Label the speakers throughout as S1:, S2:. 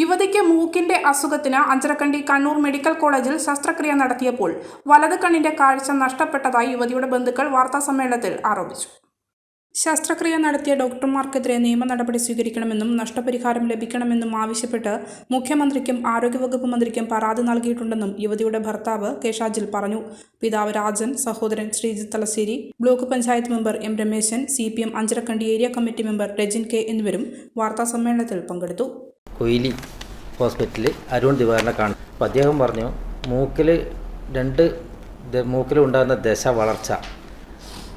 S1: യുവതിക്ക് മൂക്കിന്റെ അസുഖത്തിന് അഞ്ചരക്കണ്ടി കണ്ണൂർ മെഡിക്കൽ കോളേജിൽ ശസ്ത്രക്രിയ നടത്തിയപ്പോൾ വലത് കണ്ണിന്റെ കാഴ്ച നഷ്ടപ്പെട്ടതായി യുവതിയുടെ ബന്ധുക്കൾ വാർത്താസമ്മേളനത്തിൽ ആരോപിച്ചു. ശസ്ത്രക്രിയ നടത്തിയ ഡോക്ടർമാർക്കെതിരെ നിയമ നടപടി സ്വീകരിക്കണമെന്നും നഷ്ടപരിഹാരം ലഭിക്കണമെന്നും ആവശ്യപ്പെട്ട് മുഖ്യമന്ത്രിക്കും ആരോഗ്യവകുപ്പ് മന്ത്രിക്കും പരാതി നൽകിയിട്ടുണ്ടെന്നും യുവതിയുടെ ഭർത്താവ് കേശാജിൽ പറഞ്ഞു. പിതാവ് രാജൻ സഹോദരൻ Sreejith Thalassery block panchayat member M Rameshan C P M Anjarakandy area committee member Rajin K എന്നിവരും വാർത്താസമ്മേളനത്തിൽ പങ്കെടുത്തു.
S2: കൊയിലി ഹോസ്പിറ്റലിൽ അരുൺ ദിവാറിനെ കാണും. അപ്പോൾ അദ്ദേഹം പറഞ്ഞു മൂക്കിൽ രണ്ട് മൂക്കിലുണ്ടാകുന്ന ദശ വളർച്ച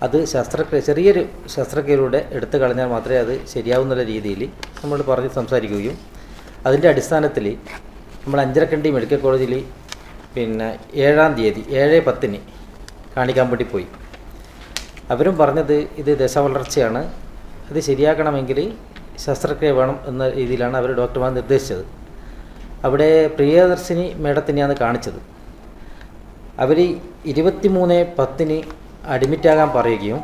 S2: അത് ശസ്ത്രക്രിയ ചെറിയൊരു ശസ്ത്രക്രിയയിലൂടെ എടുത്തു കളഞ്ഞാൽ മാത്രമേ അത് ശരിയാവുന്നുള്ള രീതിയിൽ നമ്മൾ പറഞ്ഞ് സംസാരിക്കുകയും അതിന്റെ അടിസ്ഥാനത്തിൽ നമ്മൾ അഞ്ചരക്കണ്ടി മെഡിക്കൽ കോളേജിൽ പിന്നെ ഏഴാം തീയതി ഏഴ് പത്തിന് കാണിക്കാൻ വേണ്ടി പോയി. അവരും പറഞ്ഞത് ഇത് ദശ വളർച്ചയാണ് അത് ശരിയാക്കണമെങ്കിൽ ശസ്ത്രക്രിയ വേണം എന്ന രീതിയിലാണ് അവർ ഡോക്ടർമാർ നിർദ്ദേശിച്ചത്. അവിടെ പ്രിയദർശിനി മേഡത്തിനെയാണ് കാണിച്ചത്. അവർ ഇരുപത്തിമൂന്ന് പത്തിന് അഡ്മിറ്റാകാൻ പറയുകയും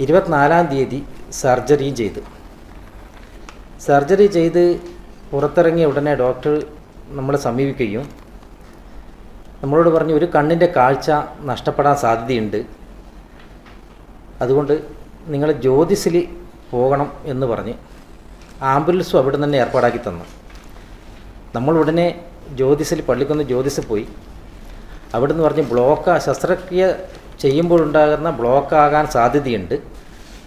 S2: ഇരുപത്തിനാലാം തീയതി സർജറിയും ചെയ്ത്. സർജറി ചെയ്ത് പുറത്തിറങ്ങിയ ഉടനെ ഡോക്ടർ നമ്മളെ സമീപിക്കുകയും നമ്മളോട് പറഞ്ഞു ഒരു കണ്ണിന്റെ കാഴ്ച നഷ്ടപ്പെടാൻ സാധ്യതയുണ്ട്. അതുകൊണ്ട് നിങ്ങൾ ജ്യോതിസിൽ പോകണം എന്ന് പറഞ്ഞ് ആംബുലൻസും അവിടെ തന്നെ ഏർപ്പാടാക്കി തന്നു. നമ്മൾ ഉടനെ ജ്യോതിസിൽ പള്ളിക്കൊന്ന് ജ്യോതിസിൽ പോയി. അവിടെ നിന്ന് പറഞ്ഞ് ബ്ലോക്ക് ശസ്ത്രക്രിയ ചെയ്യുമ്പോഴുണ്ടാകുന്ന ബ്ലോക്ക് ആകാൻ സാധ്യതയുണ്ട്.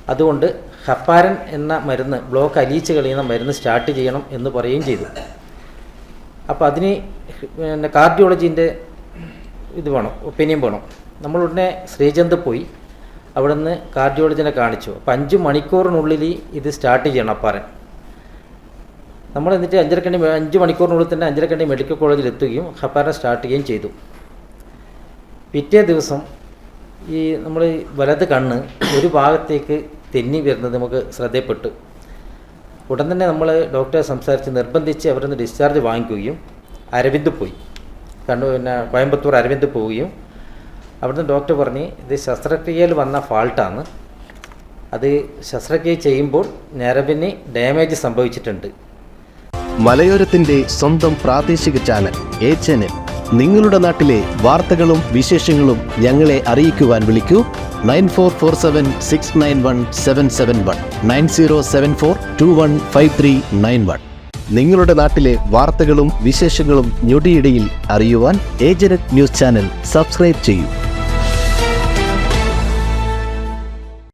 S2: അതുകൊണ്ട് ഹപ്പാരൻ എന്ന മരുന്ന് ബ്ലോക്ക് അലിയിച്ച് കളയുന്ന മരുന്ന് സ്റ്റാർട്ട് ചെയ്യണം എന്ന് പറയുകയും ചെയ്തു. അപ്പോൾ അതിന് പിന്നെ കാർഡിയോളജീന്റെ ഇത് വേണം ഒപ്പീനിയൻ വേണം. നമ്മൾ ഉടനെ ശ്രീചന്ദ് പോയി. അവിടെ നിന്ന് കാർഡിയോളജിനെ കാണിച്ചു. അപ്പം അഞ്ച് മണിക്കൂറിനുള്ളിൽ ഇത് സ്റ്റാർട്ട് ചെയ്യണം അപ്പാറൻ നമ്മൾ എന്നിട്ട് അഞ്ചരക്കണ്ടി അഞ്ച് മണിക്കൂറിനുള്ളിൽ തന്നെ അഞ്ചരക്കണ്ടി മെഡിക്കൽ കോളേജിൽ എത്തുകയും ഹപ്പാരൻ സ്റ്റാർട്ട് ചെയ്യുകയും ചെയ്തു. പിറ്റേ ദിവസം ഈ നമ്മൾ വലത് കണ്ണ് ഒരു ഭാഗത്തേക്ക് തെന്നി വരുന്നത് നമുക്ക് ശ്രദ്ധയപ്പെട്ടു. ഉടൻ തന്നെ നമ്മൾ ഡോക്ടറെ സംസാരിച്ച് നിർബന്ധിച്ച് അവരിൽ നിന്ന് ഡിസ്ചാർജ് വാങ്ങിക്കുകയും അരവിന്ദ് പോയി. കണ്ണൂർ പിന്നെ കോയമ്പത്തൂർ അരവിന്ദ് പോവുകയും അവിടുന്ന് ഡോക്ടർ പറഞ്ഞ് ഇത് ശസ്ത്രക്രിയയിൽ വന്ന ഫാൾട്ടാണ് അത് ശസ്ത്രക്രിയ ചെയ്യുമ്പോൾ ഞരമ്പിന് ഡാമേജ് സംഭവിച്ചിട്ടുണ്ട്.
S3: മലയോരത്തിന്റെ സ്വന്തം പ്രാദേശിക ചാനൽ എ ചാനൽ നിങ്ങളുടെ നാട്ടിലെ വാർത്തകളും വിശേഷങ്ങളും ഞങ്ങളെ അറിയിക്കുവാൻ വിളിക്കൂ. Nine four four seven six nine one seven seven one. Nine zero seven four two one five three nine one. നിങ്ങളുടെ നാട്ടിലെ വാർത്തകളും വിശേഷങ്ങളും ഞൊടിയിടയിൽ അറിയുവാൻ ഏജനറ്റ് ന്യൂസ് ചാനൽ സബ്സ്ക്രൈബ് ചെയ്യൂ.